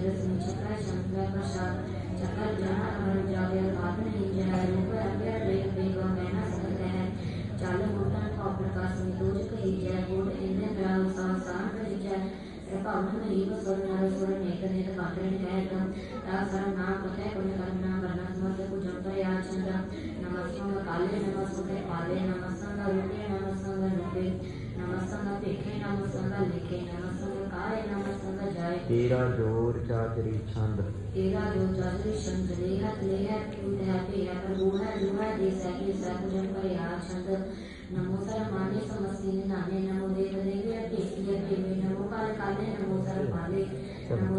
جس میں چکر شنکر پشا چکر جانا کھر جاگے بات نہیں جائے روپے اپیر دیکھ دیکھ اور مینہ سکتے ہیں چالے موٹن کو اپنے کاس میں دوچ کہی جائے بوٹ اندھے پیاؤ سان سان کہی جائے رپا انہوں نے ایک سور نارے سور نیک دے تو باتے نہیں کہے گا تا سر نا پتے کنے کرنا کرنا سمر سے کچھ جنتا یا چندا نمسنگا کالے نمسنگا پالے نمسنگا روپے نمسنگا نمسنگا تیرا جور چاچری چھند کرنا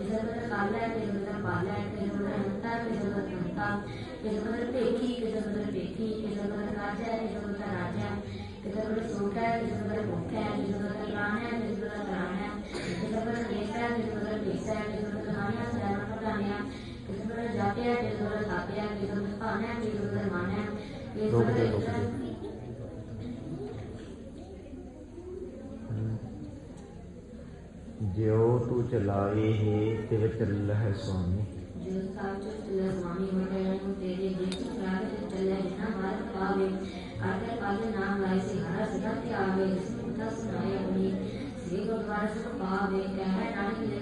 ضرورت اللہ ہے ضرورت بالا ہے ضرورت نتا ہے ضرورت نتا کہ ضرورت پیکی راجا ہے ہے جو تو چلائی ہے تیر چلے ہے سونی جو ساتھ جو چلے سوامی مرے ہیں تیرے جیسے پرادے چلے ہیں نا بار پاوے آگر پاوے نام لائے سے ہر سدھا کے آوے اس کی تس سنائے ہوئی سیگو دوارے سے پاوے کہہ ہے نانی لے